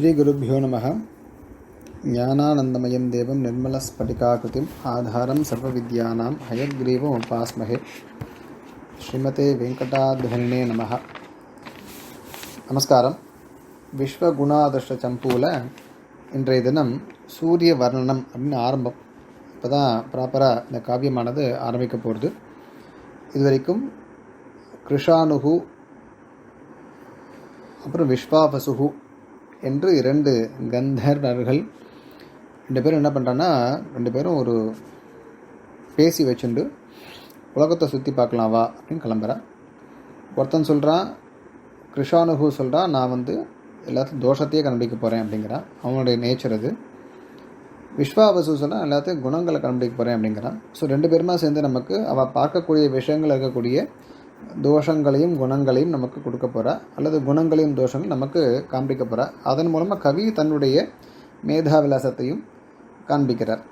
ஸ்ரீகுருப்போ நம. ஞானானந்தமயம் தேவம் நிர்மலஸ்படிகாகிருதிம் ஆதாரம் சர்வவித்யானாம் ஹயக்ரீவம் உபாஸ்மகே. ஸ்ரீமதே வெங்கடாத்வன்னே நம. நமஸ்காரம். விஸ்வகுணாதிருஷ்ட சம்பூவில் இன்றைய தினம் சூரிய வர்ணனம் அப்படின்னு ஆரம்பம். இப்போ தான் ப்ராப்பராக இந்த காவியமானது ஆரம்பிக்க போகிறது இதுவரைக்கும் கிருஷானுகு அப்புறம் விஸ்வாபசுகு என்று இரண்டு கந்தர்வர்கள் ரெண்டு பேரும் என்ன பண்ணுறான்னா ரெண்டு பேரும் ஒரு பேசி வச்சுண்டு உலகத்தை சுற்றி பார்க்கலாம் வா அப்படின்னு கிளம்புறான் ஒருத்தன் சொல்கிறான் கிருஷானுகு சொல்கிறான் நான் வந்து எல்லாத்தையும் தோஷத்தையே கண்டுபிடிக்க போகிறேன் அப்படிங்கிறான் அவனுடைய நேச்சர் அது. விஸ்வாபசு சொல்கிறான் எல்லாத்தையும் குணங்களை கண்டுபிடிக்க போகிறேன் அப்படிங்கிறான். ஸோ ரெண்டு பேருமா சேர்ந்து நமக்கு அவள் பார்க்கக்கூடிய விஷயங்கள் இருக்கக்கூடிய தோஷங்களையும் குணங்களையும் நமக்கு கொடுக்க போகிறா அல்லது குணங்களையும் தோஷங்கள் நமக்கு காண்பிக்க போகிறா அதன் மூலமாக கவி தன்னுடைய மேதாவிலாசத்தையும் காண்பிக்கிறார்.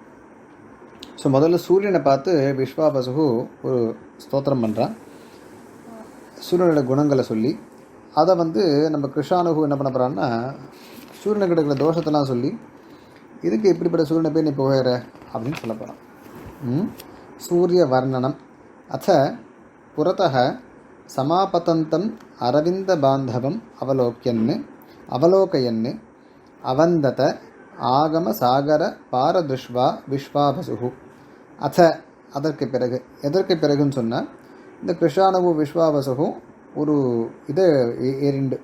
ஸோ முதல்ல சூரியனை பார்த்து விஸ்வாபசுகு ஒரு ஸ்தோத்திரம் பண்ணுறான் சூரியனோட குணங்களை சொல்லி அதை வந்து நம்ம கிருஷானுகு என்ன பண்ண போகிறான்னா சூரியனுக்கு கிடைக்கிற தோஷத்தெல்லாம் சொல்லி இதுக்கு இப்படிப்பட்ட சூரியனை போய் நீ போகிற அப்படின்னு சொல்ல போகிறான் சூரிய வர்ணனம். அத்த புறத்தः சமாபதந்தம் அரவிந்த பாந்தவம் அவலோக்கியன் அவலோகயன் அவந்தத ஆகம சாகர பாரதுஷ்வா விஸ்வாபசுகு அத அதற்கு பிறகு எதற்கு பிறகுன்னு சொன்னால் இந்த கிருஷானவு விஸ்வாபசுகும் ஒரு இதை ஏ- ஏறிண்டு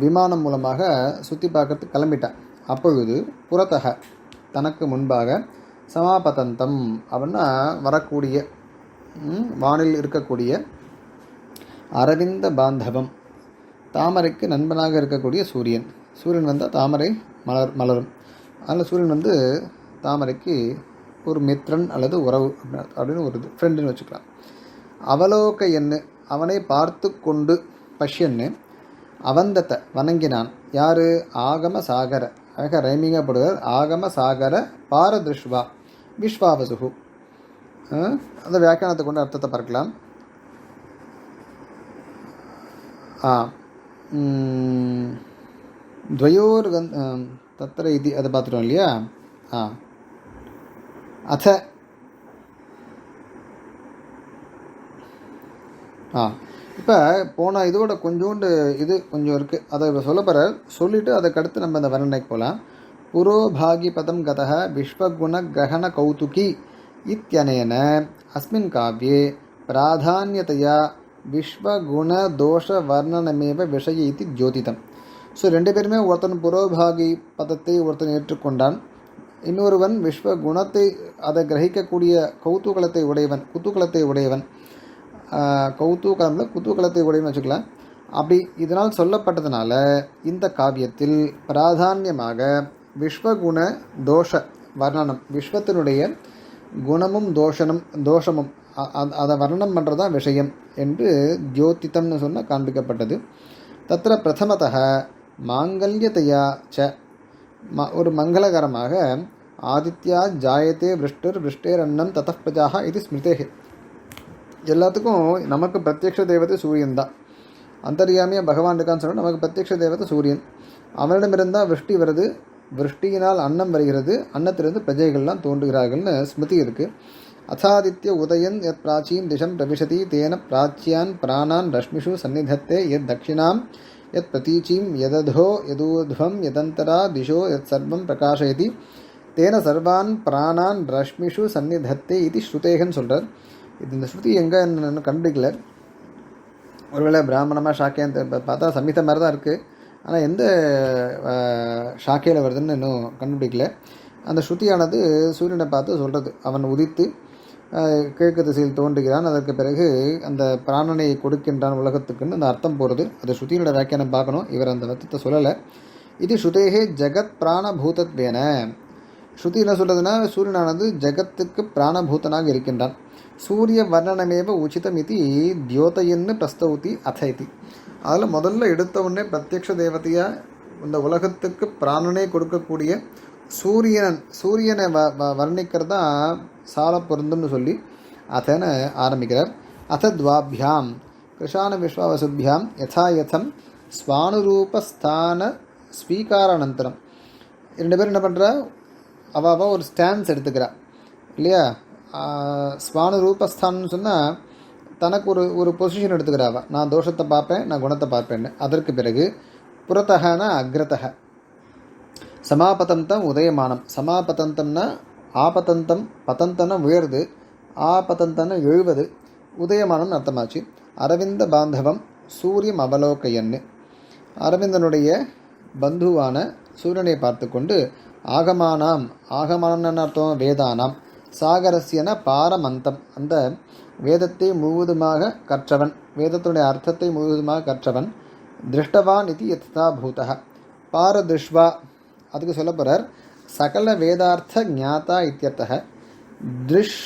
விமானம் மூலமாக சுற்றி பார்க்கறதுக்கு கிளம்பிட்டான் அப்பொழுது புறத்தக தனக்கு முன்பாக சமாபதந்தம் அப்படின்னா வரக்கூடிய வானில் இருக்கக்கூடிய அரவிந்த பாந்தவம் தாமரைக்கு நண்பனாக இருக்கக்கூடிய சூரியன். சூரியன் வந்தால் தாமரை மலர் மலரும். அதில் சூரியன் வந்து தாமரைக்கு ஒரு மித்ரன் அல்லது உறவு அப்படின்னு ஒரு இது ஃப்ரெண்டுன்னு வச்சுக்கலாம். அவலோக எண்ணு அவனை பார்த்து கொண்டு பஷ்யன்னு அவந்தத்தை வணங்கினான். யார்? ஆகம சாகர. அழகாக ரைமிங்காக போடுவார். ஆகம சாகர பாரதிருஷ்வா விஸ்வாவசுகு அந்த வியாக்கியானத்தை கொண்டு அர்த்தத்தை பார்க்கலாம் ஆ ம், द्वयोर् गन् तत्र इति அதை பார்த்துட்டோம் இல்லையா ஆ அத ஆ இப்போ போன இதோட கொஞ்சோண்டு இது கொஞ்சம் இருக்குது அதை இப்போ சொல்ல போகிற சொல்லிவிட்டு அதுக்கடுத்து நம்ம இந்த வர்ணனைக்கு போகலாம் புரோபாகி பதம் கதः விஸ்வகுணகிரகண கௌதுகி இத்தியனேன அஸ்மின் காவ்யே பிராதான்யதையா விஸ்வகுணதோஷ வர்ணனமேவ விஷய இது ஜோதிதம் ஸோ ரெண்டு பேருமே ஒருத்தன் புரோபாகி பதத்தை ஒருத்தன் ஏற்றுக்கொண்டான். இன்னொருவன் விஸ்வ குணத்தை அதை கிரகிக்கக்கூடிய கௌதூகலத்தை உடையவன் குதூகலத்தை உடையவன். கௌதூகலம்ல குதூகலத்தை உடையவன் வச்சுக்கலாம். அப்படி இதனால் சொல்லப்பட்டதுனால இந்த காவியத்தில் பிராதான்யமாக விஸ்வகுண தோஷ வர்ணனம் விஸ்வத்தினுடைய குணமும் தோஷனும் தோஷமும் அதை வர்ணனம் பண்ணுறது தான் விஷயம் என்று ஜோதித்தம்னு சொன்ன காண்பிக்கப்பட்டது. தத்திர பிரதமத மாங்கல்யத்தையா ச. ம ஒரு மங்களகரமாக ஆதித்யா ஜாயத்தே விருஷ்டர் விருஷ்டேர் அன்னம் தத்தः இது ஸ்மிருதேகி எல்லாத்துக்கும் நமக்கு பிரத்யக்ஷ தேவதை சூரியன் தான். அந்தரியாமியாக பகவான் இருக்கான்னு சொன்னால் நமக்கு பிரத்யக்ஷ தேவதை சூரியன். அவனிடமிருந்தால் விருஷ்டி வருது விருஷ்டியினால் அன்னம் வருகிறது. அன்னத்திலிருந்து பிரஜைகள்லாம் தோன்றுகிறார்கள்னு ஸ்மிருதி இருக்குது அசாதித்ய உதயன் எத் பிராச்சீன் திசம் பிரவிசதி தேன பிராச்சியான் பிராணான் ரஷ்மிஷு சந்நிதத்தே யத் தட்சிணாம் எத் பிரதீச்சீம் எததோ யதூர்ध्वं யதந்தரா திசோ எத் சர்வம் பிரகாஷயதி தேன சர்வான் பிராணான் ரஷ்மிஷு சந்நிதத்தே இது ஸ்ருதேகன் சொல்கிறார் இது இந்த ஸ்ருதி எங்கே என்ன கண்டுபிடிக்கல. ஒருவேளை பிராமணமாக ஷாக்கேன்னு பார்த்தா சம்மித மாதிரி தான் இருக்குது ஆனால் எந்த ஷாக்கையில் வருதுன்னு இன்னும் கண்டுபிடிக்கல. அந்த ஸ்ருதியானது சூரியனை பார்த்து சொல்கிறது அவன் உதித்து கிழக்கு திசையில் தோன்றுகிறான். அதற்கு பிறகு அந்த பிராணனை கொடுக்கின்றான் உலகத்துக்குன்னு அந்த அர்த்தம் போகிறது அது ஸ்ருதியோட வியாக்கியானம் பார்க்கணும். இவர் அந்த அர்த்தத்தை சொல்லலை. இது ஸ்ருதேகே ஜெகத் பிராணபூதத்வேன. ஸ்ருதி என்ன சொல்கிறதுனா சூரியனானது ஜெகத்துக்கு பிராணபூதனாக இருக்கின்றான். சூரிய வர்ணனமேவ உச்சிதம் இது தியோதையன்னு பிரஸ்தௌதி அத இது அதில் முதல்ல எடுத்த உடனே பிரத்யக்ஷ தேவதையாக இந்த உலகத்துக்கு பிராணனே கொடுக்கக்கூடிய சூரியன் சூரியனை வ வ- வர்ணிக்கிறது தான் சால பொருந்தும்னு சொல்லி அதனை ஆரம்பிக்கிறார். அத துவாபியாம் கிருஷான விஸ்வாவசுபியாம் யதா யதம் ஸ்வானுரூபஸ்தான ஸ்வீகாரானந்தரம். ரெண்டு பேரும் என்ன பண்ணுறா அவாவா அவள் ஒரு ஸ்டான்ஸ் எடுத்துக்கிறா. இல்லையா? ஸ்வானு ரூபஸ்தானம்னு சொன்னால் தனக்கு ஒரு ஒரு பொசிஷன் எடுத்துக்கிறாவா? நான் தோஷத்தை பார்ப்பேன் நான் குணத்தை பார்ப்பேன்னு. அதற்கு பிறகு புறத்தகனா அக்ரதக சமாபதந்தம் உதயமானம். சமாபதந்தம்னா ஆபதந்தம் பதந்தம்னா உயர்து. ஆபதந்தம்னா எழுவது. உதயமானம்னு அர்த்தமாச்சு. அரவிந்த பாந்தவம் சூரியம் அவலோகையன்னு அரவிந்தனுடைய பந்துவான சூரியனை பார்த்து கொண்டு ஆகமானாம். ஆகமானம்னு அர்த்தம்? வேதானாம். சாகரஸ்யன பாரமந்தம். அந்த வேதத்தை முழுவதுமாக கற்றவன் வேதத்துடைய அர்த்தத்தை முழுவதுமாக கற்றவன் திருஷ்டவான் இது யதா பூதः. பாரதிஷ்வா அதுக்கு சொல்ல போகிறார் சகல வேதார்த்த ஞாதா இத்தியர்த்தக. திருஷ்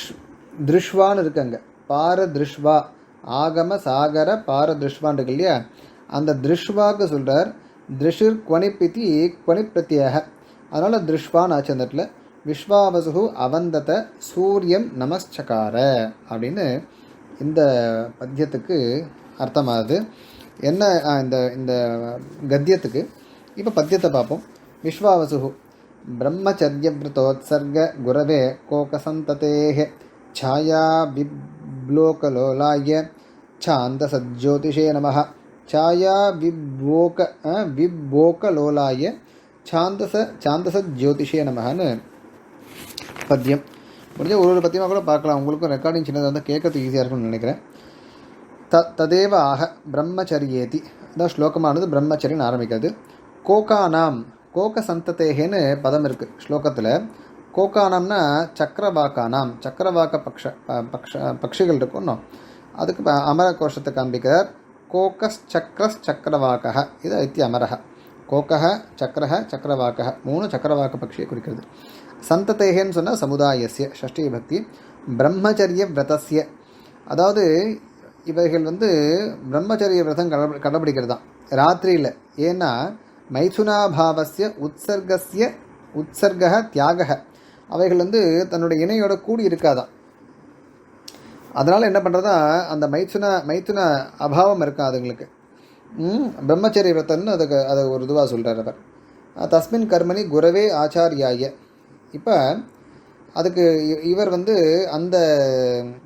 திருஷ்வான்னு இருக்காங்க. பாரதிருஷ்வா ஆகம சாகர பாரதிருஷ்வான் இருக்கு இல்லையா? அந்த திருஷ்வாக்கு சொல்கிறார் திருஷிர் குவனிப்பித்தி குவனிப்பிரத்தியாக அதனால் திருஷ்வான்னு ஆச்சு அந்த இடத்துல. விஸ்வாவசுகு அவந்தத சூரியம் நமஸ்சகார அப்படின்னு இந்த பத்தியத்துக்கு அர்த்தமாகுது. என்ன இந்த இந்த கத்தியத்துக்கு இப்போ பத்தியத்தை பார்ப்போம். விஸ்வாவசுகு பிரம்மச்சரியவிரதோத்சர்க குரவே கோகசந்ததேக ಛಾಯಾ ಬಿಬ್ಲೋಕಲೋಲಾಯ ಛಾಂದಸಜ್ಯೋತಿಷೇ ನಮಃ ಛಾಯಾ ಬಿಬ್ಲೋಕ சாந்தச சாந்தச ஜோதிஷே நமகன்னு பத்தியம். முடிஞ்ச ஒரு ஒரு பத்தியமாக கூட பார்க்கலாம். உங்களுக்கும் ரெக்கார்டிங் சின்னதாக வந்து கேட்கறதுக்கு ஈஸியாக இருக்கும்னு நினைக்கிறேன். த ததேவ ஆக பிரம்மச்சரியேதி. அதான் ஸ்லோகமானது பிரம்மச்சரியன்னு ஆரம்பிக்கிறது. கோகானாம். கோக சந்ததேகேன்னு பதம் இருக்குது ஸ்லோகத்தில். கோகானாம்னா சக்கரவாக்கானாம். சக்கரவாக்க பக்ஷ பக்ஷ பக்ஷிகள் இருக்கும்னோ அதுக்கு அமர கோஷத்தை காண்பிக்கிறார். கோகஸ் சக்கரஸ் சக்கரவாக்கः இது ஐத்தி அமரः கோகः சக்கரக சக்கரவாக்கः மூணு சக்கரவாக்க பக்ஷியை குறிக்கிறது. சந்ததேகன்னு சொன்னால் சமுதாயசிய ஷஷ்டி பக்தி பிரம்மச்சரிய விரதசிய அதாவது இவர்கள் வந்து பிரம்மச்சரிய விரதம் கடை தான் ராத்திரியில். ஏன்னா மைதுனாபாவசிய உற்சர்கசிய உற்சர்க தியாக அவைகள் வந்து தன்னுடைய இணையோட கூடி இருக்காதான் அதனால் என்ன பண்ணுறதா அந்த மைத்துன மைத்துன அபாவம் இருக்கா அதுங்களுக்கு. பிரம்மச்சரிய விரதம்னு அதுக்கு அதை ஒரு இதுவாக சொல்கிறார் அவர். தஸ்மின் கர்மணி குரவே ஆச்சாரியாய. இப்போ அதுக்கு இவர் வந்து அந்த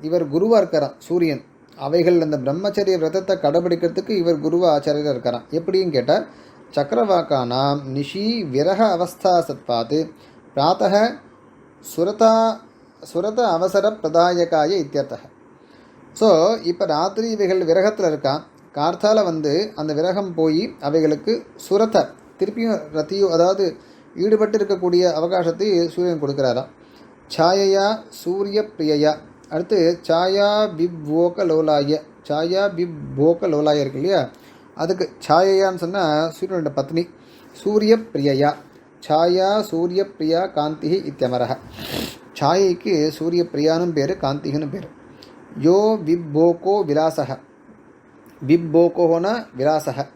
இவர் குருவாக இருக்கிறான் சூரியன். அவைகள் அந்த பிரம்மச்சரிய விரதத்தை கடைபிடிக்கிறதுக்கு இவர் குருவ ஆச்சாரியராக இருக்காராம். எப்படின்னு கேட்டால் சக்கரவாக்கானாம் நிஷி விரக அவஸ்தா சத்பாத்து பிராத்தக சுரதா சுரத அவசர பிரதாயகாய இத்தியர்த்தக. ஸோ இப்போ ராத்திரி இவைகள் விரகத்தில் இருக்கான் கார்த்தால வந்து அந்த விரகம் போய் அவைகளுக்கு சுரத்தை திருப்பியும் ரத்தியோ அதாவது ஈடுபட்டு இருக்கக்கூடிய அவகாசத்தை சூரியன் கொடுக்குறாராம். சாயையா சூரிய பிரியையா அடுத்து சாயா பிப்வோக லோலாய. சாயா பிப்வோக லோலாய இருக்கு இல்லையா? அதுக்கு சாயையான்னு சொன்னால் சூரியனோட பத்னி. சூரிய பிரியையா சாயா சூரிய பிரியா காந்தி இத்தியமரக சாயைக்கு சூரிய பிரியானும் பேர் காந்திகனும் பேர். யோ விப்போகோ விலாசக விப்போகோன விலாசக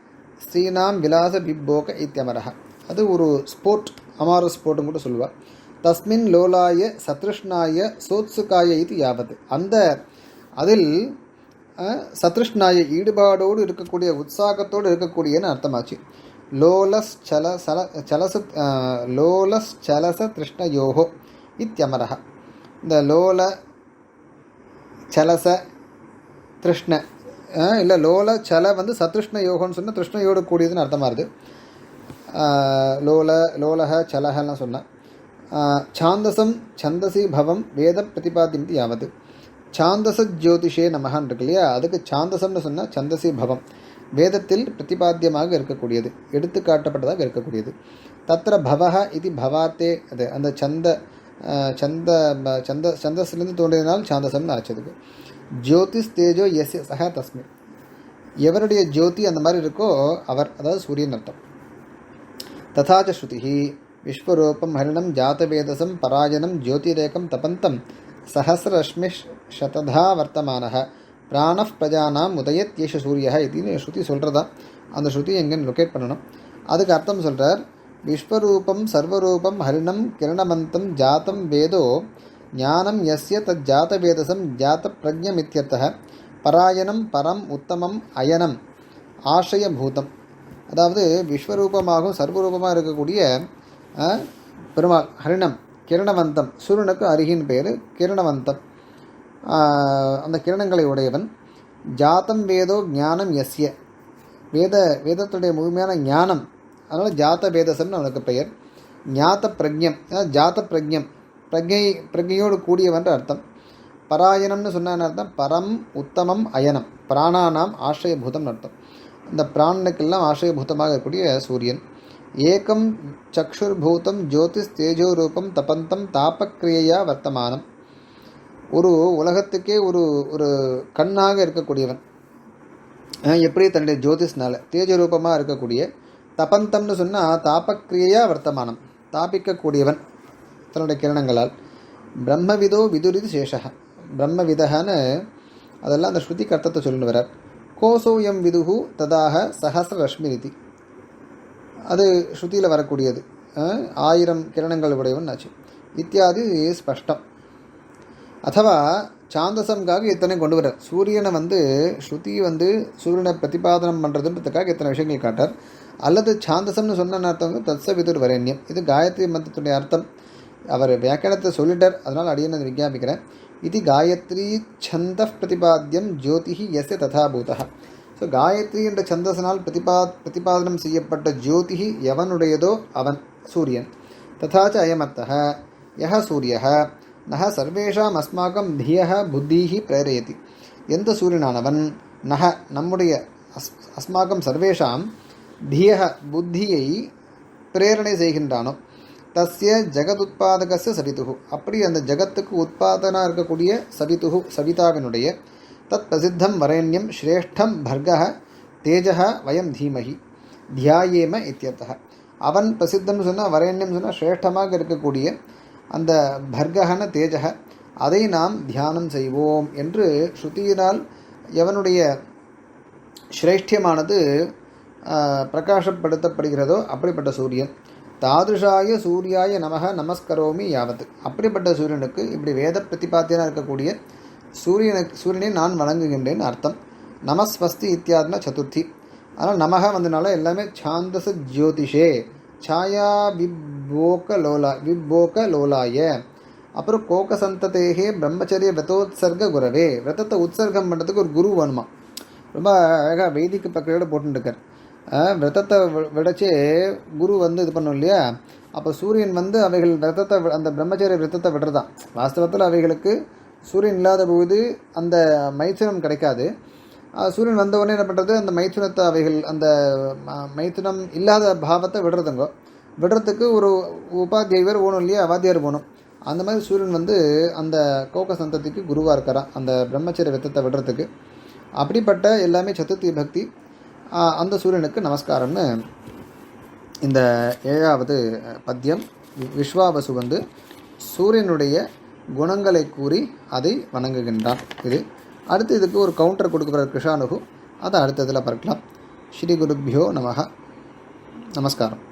ஸ்ரீனாம் விலாச விப்போக இத்தியமரக அது ஒரு ஸ்போர்ட் அமார ஸ்போர்ட்னு கூட சொல்லுவாள் தஸ்மின் லோலாய சத்ருஷ்ணாய சோத்சுகாய இது யாவது. அந்த அதில் சத்ருஷ்ணாய ஈடுபாடோடு இருக்கக்கூடிய உற்சாகத்தோடு இருக்கக்கூடியன்னு அர்த்தமாச்சு. லோலஸ் சல சல சலச லோலஸ் சலச திருஷ்ணயோகோ இத்தியமரக இந்த லோல சலச திருஷ்ண இல்லை லோல சல வந்து சத்ருஷ்ண யோகம்னு சொன்னால் திருஷ்ணயோடு கூடியதுன்னு அர்த்தமாக இருக்குது லோல லோலக சலகலாம் சொன்னேன் சாந்தசம் சந்தசி பவம் வேத பிரதிபாதிந்து யாவது. சாந்தச ஜோதிஷே நமகான் இருக்கு இல்லையா? அதுக்கு சாந்தசம்னு சொன்னால் சந்தசி பவம். வேதத்தில் பிரதிபாத்தியமாக இருக்கக்கூடியது. எடுத்து காட்டப்பட்டதாக இருக்கக்கூடியது. தத்திர பவக இது பவாத்தே. அது அந்த சந்த சந்த ப- சந்த சந்தஸ்லேருந்து தோன்றியதனால் சாந்தசம்னு அரைச்சதுக்கு ஜோதிஷ் தேஜோ எஸ் சக தஸ்மின் எவருடைய ஜோதி அந்த மாதிரி இருக்கோ அவர் அதாவது சூரியன் அர்த்தம். ததா ச ஸ்ருதி விஸ்வரூபம் ஹரிணம் ஜாத்தவேதசம் பராயணம் ஜோதிரேகம் தபந்தம் சஹசிரஷ்மிஷ் சததா வர்த்தமான பிராண பிரஜானாம் உதயத்யேஷ சூரிய இதுன்னு ஸ்ருதி சொல்கிறதா அந்த ஸ்ருதி எங்கன்னு லொக்கேட் பண்ணணும். அதுக்கு அர்த்தம் சொல்கிறார் விஸ்வரூபம் சர்வரூபம் ஹரிணம் கிரணமந்தம் ஜாத்தம் வேதோ ஞானம் எஸ்ய தத் ஜாத்தவேதசம் ஜாத்த பிரஜமித்யர்த்த பராயணம் பரம் உத்தமம் அயனம் ஆசயபூதம் அதாவது விஸ்வரூபமாகவும் சர்வரூபமாக இருக்கக்கூடிய பெருமாள் ஹரிணம் கிரணவந்தம் சூரியனுக்கு அருகின் பேர் கிரணவந்தம். அந்த கிரணங்களை உடையவன். ஜாத்தம் வேதோ ஞானம் எஸ்ய வேத வேதத்துடைய முழுமையான ஞானம் அதனால் ஜாத வேதசம்னு அவனுக்கு பெயர். ஞாத்த பிரஜம் ஜாத பிரஜம் பிரஜை பிரஜையோடு கூடியவன்ற அர்த்தம். பராயணம்னு சொன்ன அர்த்தம் பரம் உத்தமம் அயனம். பிராணானாம் ஆசிரியபூதம் அர்த்தம். இந்த பிராணனுக்கெல்லாம் ஆசிரியபூதமாக இருக்கக்கூடிய சூரியன். ஏகம் சக்ஷுர்பூதம் ஜோதிஷ் தேஜோ ரூபம் தபந்தம் தாபக்ரியையா வர்த்தமானம். ஒரு உலகத்துக்கே ஒரு ஒரு கண்ணாக இருக்கக்கூடியவன். எப்படி தன்னுடைய ஜோதிஷ்னால? தேஜ ரூபமாக இருக்கக்கூடிய தபந்தம்னு சொன்னால் தாபக்கிரியையாக வர்த்தமானம். தாபிக்கக்கூடியவன் தன்னுடைய கிரணங்களால். பிரம்மவிதோ விதுரிது சேஷக பிரம்மவிதகான்னு அதெல்லாம் அந்த ஸ்ருதி கர்த்தத்தை சொல்லிட்டு வரார் கோசோயம் விதுகு ததாக சஹசிரரஷ்மிரிதி அது ஸ்ருதியில் வரக்கூடியது. ஆயிரம் கிரணங்கள் உடையவன் ஆச்சு இத்தியாதி ஸ்பஷ்டம்? அதுவா சாந்தசம்காக இத்தனை கொண்டு வர சூரியனை வந்து ஸ்ருதி வந்து சூரியனை பிரதிபாதனம் பண்ணுறதுன்றதுக்காக இத்தனை விஷயங்கள் காட்டார்? அல்லது சாந்தசம்னு சொன்ன அர்த்தம் தத்ச விதுர் வரேன்யம் இது காயத்ரி மந்திரத்துடைய அர்த்தம். அவர் வியாக்கியானத்தை சொல்லிட்டார். அதனால் அடியனை விஞ்ஞாபிக்கிறேன். இது காயத்ரி சந்த பிரதிபாத்தியம் ஜோதிஹி எஸ்ய ததாபூதா ஸோ காயத்ரி என்ற சந்தசனால் பிரதிபா பிரதிபாதனம் செய்யப்பட்ட ஜோதிஹி எவனுடையதோ அவன் சூரியன்। ததாச்ச அயமர்த்தः யः சூரிய நக சர்வேஷாம் அஸ்மாக்கம் தியக புத்திஹி பிரேரயதி எந்த சூரியனானவன் நக நம்முடைய அஸ் அஸ்மாக்கம் சர்வேஷாம் தியக புத்தியை பிரேரணை செய்கின்றானோ தஸ்ய ஜெகதுத்பாதகச சவிதுகு அப்படி அந்த ஜகத்துக்கு உத்பாதனாக இருக்கக்கூடிய சவிதுகு சவிதாவினுடைய தத் பிரசித்தம் வரேண்யம் ஸ்ரேஷ்டம் பர்கः தேஜः வயம் தீமஹி தியாயேம இத்தியர்த்தः அவன் பிரசித்தம்னு சொன்னால் வரேண்யம் சொன்னால் ஸ்ரேஷ்டமாக இருக்கக்கூடிய அந்த பர்கஹன தேஜக அதை நாம் தியானம் செய்வோம் என்று ஸ்ருதியினால் எவனுடைய சிரேஷ்டியமானது பிரகாசப்படுத்தப்படுகிறதோ அப்படிப்பட்ட சூரியன். தாதுஷாய சூர்யாய நமக நமஸ்கரோமி யாவத். அப்படிப்பட்ட சூரியனுக்கு இப்படி வேத பிரதிபாத்தியனாக இருக்கக்கூடிய சூரியனுக்கு சூரியனை நான் வணங்குகின்றேன் அர்த்தம். நமஸ்வஸ்தி இத்தியாத்ம சதுர்த்தி. ஆனால் நமக வந்தனால எல்லாமே சாந்தச ஜோதிஷே. சாயா விபோக லோலா விபோக லோலாய. அப்புறம் கோக சந்ததேகே பிரம்மச்சரிய விரதோத்சர்க குரவே. விரதத்தை உற்சர்க்கம் பண்ணுறதுக்கு ஒரு குரு வேணுமா? ரொம்ப அழகாக வைதிக்கு பக்கத்தோட போட்டுருக்கார் விரதத்தை வி- குரு வந்து இது பண்ணும் இல்லையா? அப்போ சூரியன் வந்து அவைகள் விரதத்தை அந்த பிரம்மச்சரிய விரதத்தை விடுறதான் வாஸ்தவத்தில் அவைகளுக்கு சூரியன் இல்லாத போது அந்த மைத்துனம் கிடைக்காது. சூரியன் வந்த உடனே என்ன பண்ணுறது அந்த மைத்துனத்தை அவைகள் அந்த ம- மைத்துனம் இல்லாத பாவத்தை விடுறதுங்கோ. விடுறதுக்கு ஒரு உபாத்தியாயர் போகணும் இல்லையா? வாத்தியார் போகணும். அந்த மாதிரி சூரியன் வந்து அந்த கோக சந்ததிக்கு குருவாக இருக்கிறான் அந்த பிரம்மச்சரிய விரதத்தை விடுறதுக்கு. அப்படிப்பட்ட எல்லாமே சதுர்த்தி பக்தி அந்த சூரியனுக்கு நமஸ்காரம்னு இந்த ஏழாவது பத்தியம் விஸ்வாபசு வந்து சூரியனுடைய குணங்களை கூறி அதை வணங்குகின்றான். இது அடுத்து இதுக்கு ஒரு கவுண்டர் கொடுக்குறார் கிருஷானுகு அதை அடுத்ததில் பார்க்கலாம். ஸ்ரீ குருப்யோ நமக நமஸ்காரம்.